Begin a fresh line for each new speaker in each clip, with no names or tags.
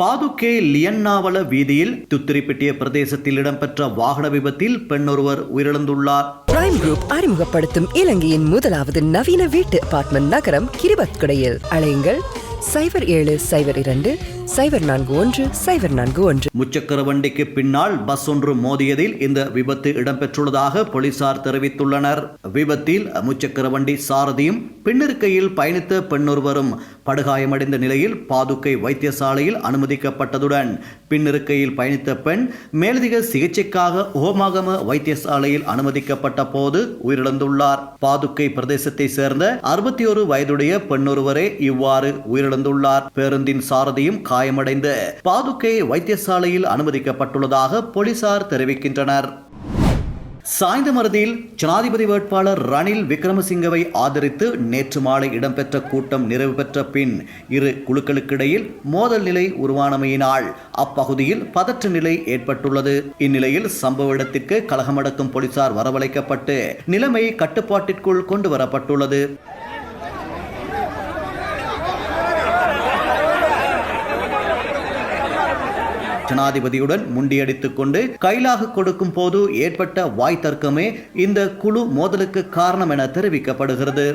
பாதுகே லியன்னாவல வீதியில் துத்திரிப்பிட்டிய பிரதேசத்தில் இடம்பெற்ற வாகன விபத்தில் பெண்ணொருவர் உயிரிழந்துள்ளார்.
பிரைம் குரூப் அறிமுகப்படுத்தும் இலங்கையின் முதலாவது நவீன வீட்டு அபார்ட்மெண்ட் நகரம் கிரிபத்குடையில். அழையுங்கள் சைபர் ஏழு சைபர் இரண்டு சைபர் நான்கு ஒன்று சைபர் நான்கு ஒன்று.
முச்சக்கர வண்டிக்கு பின்னால் பஸ் ஒன்று மோதியதில் இந்த விபத்து இடம்பெற்றுள்ளதாக போலீசார் தெரிவித்துள்ளனர். விபத்தில் முச்சக்கர வண்டி சாரதியும் பின்னிருக்கையில் பயணித்த பெண்ணொருவரும் படுகாயமடைந்த நிலையில் பாதுகை வைத்தியசாலையில் அனுமதிக்கப்பட்டதுடன் பின்னிருக்கையில் பயணித்த பெண் மேலதிக சிகிச்சைக்காக ஓமாகம வைத்தியசாலையில் அனுமதிக்கப்பட்ட போது உயிரிழந்துள்ளார். பாதுகை பிரதேசத்தை சேர்ந்த அறுபத்தி ஒரு வயதுடைய பெண்ணொருவரே இவ்வாறு உயிரிழந்துள்ளார். பேருந்தின் சாரதியும் காயமடைந்த பாதுகை வைத்தியசாலையில் அனுமதிக்கப்பட்டுள்ளதாக போலீசார் தெரிவிக்கின்றனர். சாய்ந்தமருதியில் ஜனாதிபதி வேட்பாளர் ரணில் விக்ரமசிங்கவை ஆதரித்து நேற்று மாலை இடம்பெற்ற கூட்டம் நிறைவு பெற்ற பின் இரு குழுக்களுக்கிடையில் மோதல் நிலை உருவானமையினால் அப்பகுதியில் பதற்ற நிலை ஏற்பட்டுள்ளது. இந்நிலையில் சம்பவ இடத்திற்கு கலகமடக்கும் போலீசார் வரவழைக்கப்பட்டு நிலைமை கட்டுப்பாட்டிற்குள் கொண்டு வரப்பட்டுள்ளது ஜனாதிபதியுடன் முண்டியடித்துக் கொண்டு கைலாக கொடுக்கும் போது ஏற்பட்ட வாய் தர்க்கமே இந்த குழு மோதலுக்கு காரணம் என தெரிவிக்கப்படுகிறது.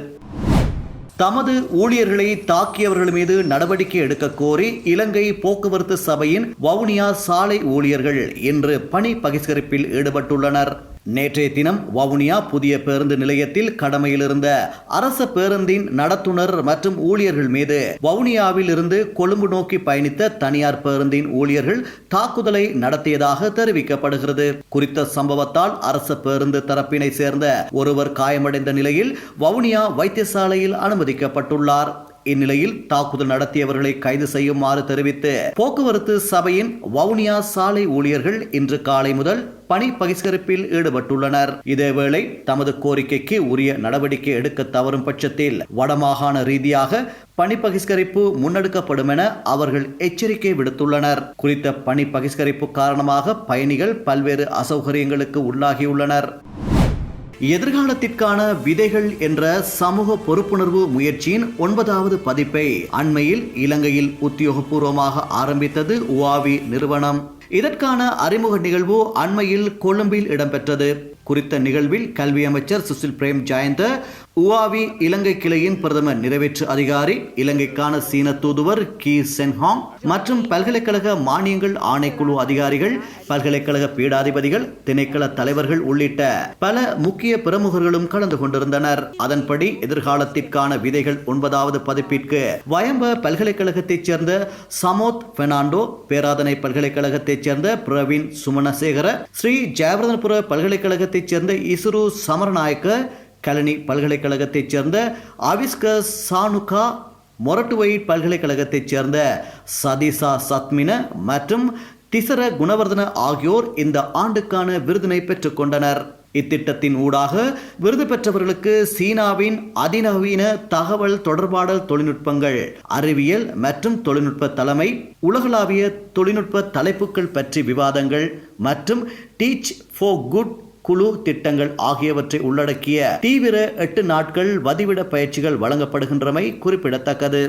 தமது ஊழியர்களை தாக்கியவர்கள் மீது நடவடிக்கை எடுக்க கோரி இலங்கை போக்குவரத்து சபையின் வவுனியா சாலை ஊழியர்கள் இன்று பணி பகிஷ்கரிப்பில் ஈடுபட்டுள்ளனர். நேற்றைய தினம் வவுனியா புதிய பேருந்து நிலையத்தில் கடமையில் இருந்த அரச பேருந்தின் நடத்துனர் மற்றும் ஊழியர்கள் மீது வவுனியாவில் இருந்து கொழும்பு நோக்கி பயணித்த தனியார் பேருந்தின் ஊழியர்கள் தாக்குதலை நடத்தியதாக தெரிவிக்கப்படுகிறது. குறித்த சம்பவத்தால் அரச பேருந்து தரப்பினை சேர்ந்த ஒருவர் காயமடைந்த நிலையில் வவுனியா வைத்தியசாலையில் அனுமதிக்கப்பட்டுள்ளார். இந்நிலையில் தாக்குதல் நடத்தியவர்களை கைது செய்யுமாறு தெரிவித்து போக்குவரத்து சபையின் வவுனியா சாலை ஊழியர்கள் இன்று காலை முதல் பணி பகிஷ்கரிப்பில் ஈடுபட்டுள்ளனர். இதேவேளை தமது கோரிக்கைக்கு உரிய நடவடிக்கை எடுக்க தவறும் பட்சத்தில் வடமாகாண ரீதியாக பணி பகிஷ்கரிப்பு முன்னெடுக்கப்படும் என அவர்கள் எச்சரிக்கை விடுத்துள்ளனர். குறித்த பணி பகிஷ்கரிப்பு காரணமாக பயணிகள் பல்வேறு அசௌகரியங்களுக்கு உள்ளாகியுள்ளனர். எதிர்காலத்திற்கான விதைகள் என்ற சமூக பொறுப்புணர்வு முயற்சியின் ஒன்பதாவது பதிப்பை அண்மையில் இலங்கையில் உத்தியோகபூர்வமாக ஆரம்பித்தது உவாவி நிறுவனம். இதற்கான அறிமுக நிகழ்வு அண்மையில் கொழும்பில் இடம்பெற்றது. குறித்த நிகழ்வில் கல்வி அமைச்சர் சுசில் பிரேம் ஜாயந்த உவாவி இலங்கை கிளையின் பிரதம நிறைவேற்று அதிகாரி இலங்கைக்கான சீன தூதுவர் கி. சென்ஹாங் மற்றும் பல்கலைக்கழக மானியங்கள் ஆணைக்குழு அதிகாரிகள் பல்கலைக்கழக பீடாதிபதிகள் திணைக்கள தலைவர்கள் உள்ளிட்ட பல முக்கிய பிரமுகர்களும் கலந்து கொண்டிருந்தனர். அதன்படி எதிர்காலத்திற்கான விதைகள் ஒன்பதாவது பதிப்பிற்கு வயம்ப பல்கலைக்கழகத்தைச் சேர்ந்த சமோத் பெர்னாண்டோ பேராதனை பல்கலைக்கழகத்தைச் சேர்ந்த பிரவீன் சுமணசேகர ஸ்ரீ ஜெயவர்தனபுர பல்கலைக்கழகத்தைச் சேர்ந்த இசுரு சமரநாயக்க கலனி பல்கலைக்கழகத்தைச் சேர்ந்த ஆவிஸ்க சானுகா மொரட்டுவை பல்கலைக்கழகத்தைச் சேர்ந்த சதிசா சத்மின மற்றும் திசர குணவர்தன ஆகியோர் இந்த ஆண்டுக்கான விருதினை பெற்றுக்கொண்டனர் இத்திட்டத்தின் ஊடாக விருது பெற்றவர்களுக்கு சீனாவின் அதிநவீன தகவல் தொடர்பாடல் தொழில்நுட்பங்கள் அறிவியல் மற்றும் தொழில்நுட்ப தலைமை உலகளாவிய தொழில்நுட்ப தலைப்புகள் பற்றி விவாதங்கள் மற்றும் டீச் ஃபோ குட் குழு திட்டங்கள் ஆகியவற்றை உள்ளடக்கிய தீவிர எட்டு நாட்கள் வதிவிட பயிற்சிகள் வழங்கப்படுகின்றமை குறிப்பிடத்தக்கது.